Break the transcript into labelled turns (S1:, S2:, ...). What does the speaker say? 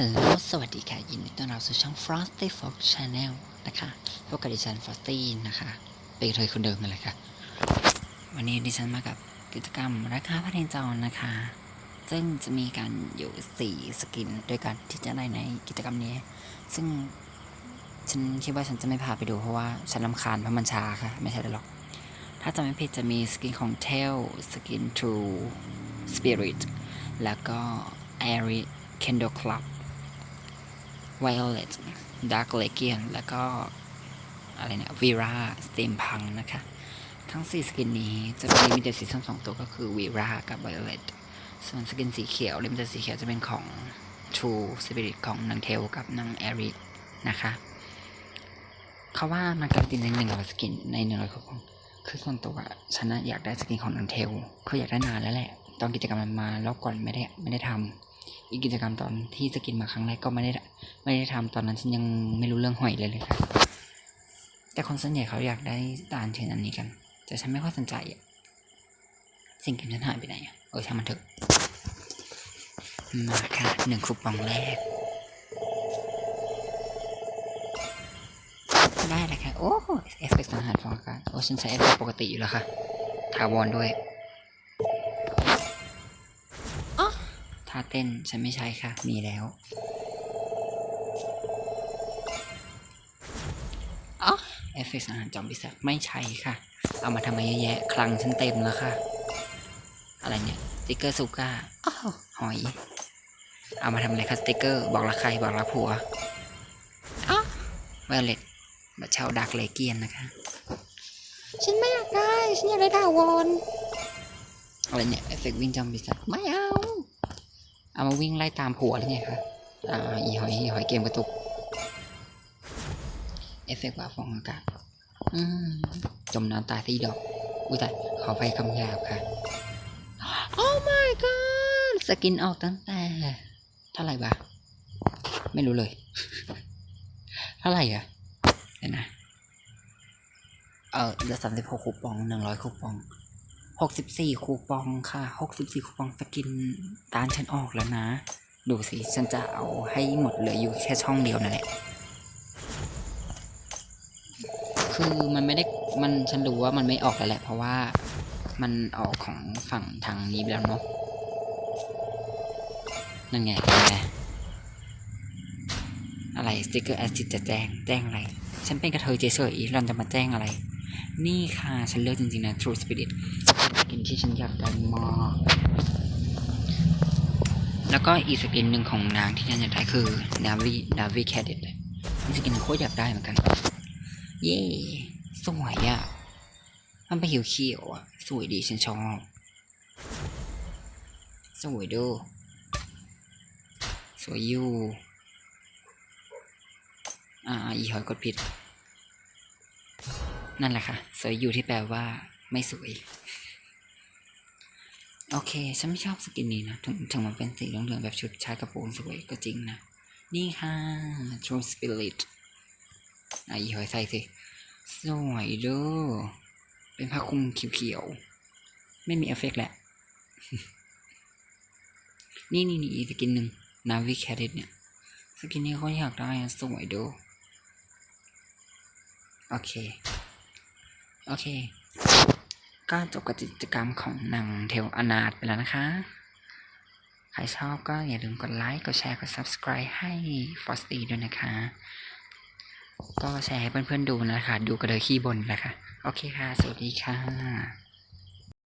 S1: ฮัลโหล สวัสดีค่ะ ยินดีต้อนรับสู่ช่อง Frosty Fox Channel นะคะพบกับดิฉัน Frosty นะคะ เป็นเธอคนเดิมนั่นแหละค่ะ วันนี้ดิฉันมากับกิจกรรมราคาพระเนจรนะคะ ซึ่งจะมีการอยู่สี่สกินด้วยกันที่จะได้ในกิจกรรมนี้ ซึ่งฉันคิดว่าฉันจะไม่พาไปดูเพราะว่าฉันลำคาญเพราะมันช้าค่ะ ไม่ใช่หรอก ถ้าจำไม่ผิดจะมีสกินของ Tail สกิน True Spirit แล้วก็ Airy Kendo Club Violet Dark Legion แล้วก็อะไรเนี่ย Vera Steampunk นะคะ ทั้ง 4 สกินนี้จะมีมีแต่สีส้มสองตัวก็คือ Vera กับ Violet ส่วนสกินสีเขียวลิมิเต็ดสีเขียวจะเป็นของ True Spirit ของนางเทลกับนาง a r i นะคะเขาว่ามันการันตีในหนึ่งร้อยสกินในหนึ่งร้อยคูปองคือส่วนตัวฉันนะอยากได้สกินของนางเทลคืออยากได้นานแล้วแหละ ตอนกิจกรรมมันมา รอบก่อนไม่ได้ไม่ได้ทำ อีกกิจกรรมตอนที่สกินมาครั้งแรกก็ไม่ได้ไม่ได้ทำตอนนั้นฉันยังไม่รู้เรื่องหอยเลยเลยค่ะแต่คนส่วนใหญ่เขาอยากได้ตาลเทนอันนี้กัน แต่ฉันไม่ค่อยสนใจอะสิ่งเกมฉันหายไปไหนอะเออช่างมันเถอะมาค่ะหนึ่งคูปองแรก ได้เลยค่ะ โอ้เอฟเฟกต์สังหารฟองกาศโอ้ฉันใช้เอฟเฟกต์ปกติอยู่แล้วค่ะถาวรด้วย ท่าเต้นฉันไม่ใช้ค่ะ มีแล้วอ๋อเอฟเฟกต์สังหารจอมปีศาจไม่ใช้ค่ะ เอามาทำไมเยอะแยะ คลังฉันเต็มแล้วค่ะ อะไรเนี่ยสติกเกอร์ซูก้าอ้าวหอย เอามาทำอะไรคะสติกเกอร์ บอกรักใคร บอกรักผัวอ๋อเวลเลตบัตรเช่าดักเลเกียนนะคะ ฉันไม่อยากได้ ฉันอยากได้ดาวอนอะไรเนี่ย เอฟเฟกต์วิ่งจำปีศาจไม่เอา เอามาวิ่งไล่ตามผัวหรือไงคะอ่าอีหอยอีหอยเกมกระตุก เอฟเฟกต์ว่าฟองอากาศอืมจมน้ำตายที่ดอก อุ้ยแต่ขอไฟคำหยาบค่ะ โอ้ my god สกินออกตั้งแต่ เท่าไหร่บะไม่รู้เลย เท่าไหร่อะเดี๋ยวนะ เออเหลือสามสิบหกคูปองหนึ่งร้อยคูปอง หกสิบสี่คูปองค่ะหกสิบสี่คูปองสกินตานฉันออกแล้วนะ ดูสิ ฉันจะเอาให้หมดเหลืออยู่แค่ช่องเดียวนั่นแหละ คือมันไม่ได้ มันฉันรู้ว่ามันไม่ออกแล้วแหละ เพราะว่ามันออกของฝั่งทางนี้ไปแล้วเนาะ นั่นไงนั่นไงอะไรสติกเกอร์แอสซิดจะแจ้ง แจ้งอะไร ฉันเป็นกระเทยเฉยๆเราจะมาแจ้งอะไร นี่ค่ะ ฉันเลือกจริงๆนะ True Spirit สกินที่ฉันอยากได้มากแล้วก็อีกสกินหนึ่งของนางที่ฉันอยากได้คือ Navi Navi Cadet นี่สกินโคตรอยากได้เหมือนกัน เย้สวยอะ่ะมันเป็นเขียวๆอะ สวยดีฉันชอบ สวยดู สวยอยู่ อ่า อีหอยกดผิด นั่นแหละค่ะ สวยอยู่ที่แปลว่า ไม่สวย โอเค ฉันไม่ชอบสกินนี้นะ ถึงถึงมันเป็นสีเหลืองๆแบบชุดชายกระโปรงสวยก็จริงนะ นี่ค่ะ True Spirit อะอีหอยใส่สิ สวยเด้อเป็นผ้าคลุมเขียวๆ ไม่มีเอฟเฟกแหละ นี่นี่นี่สกินหนึ่ง Navi Cadet เนี่ย สกินนี้เขาอยากได้สวยดูโอเค โอเค ก็จบกับกิจกรรมของหนังเทลอนาตไปแล้วนะคะ ใครชอบก็อย่าลืมกดไลค์ กดแชร์ กด subscribe ให้ฟอสตีด้วยนะคะ ก็แชร์ให้เพื่อนๆดูนะคะ ดูกระเดยขี้บนนะคะ โอเคค่ะ สวัสดีค่ะ